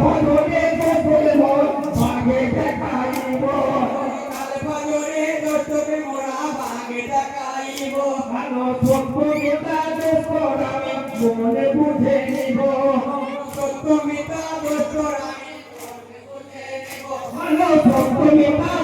মন দেখাইব ভালো সত্য গীতা দোস্তর আমি বুঝে ভালো সত্য গীতা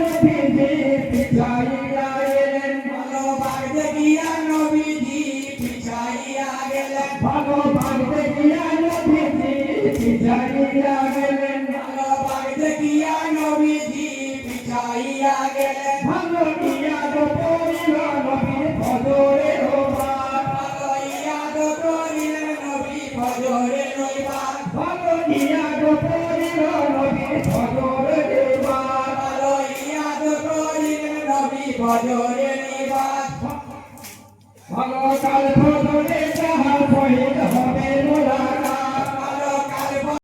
পিছাইয়া এলেন ভালো ভাগতে গিয়া নবীজি পিছাইয়া গেলেন ভালো গিয়া তো পড়িল ভজরে নিবাস ভালো কাল ফজরে যাহার শহীদ হবে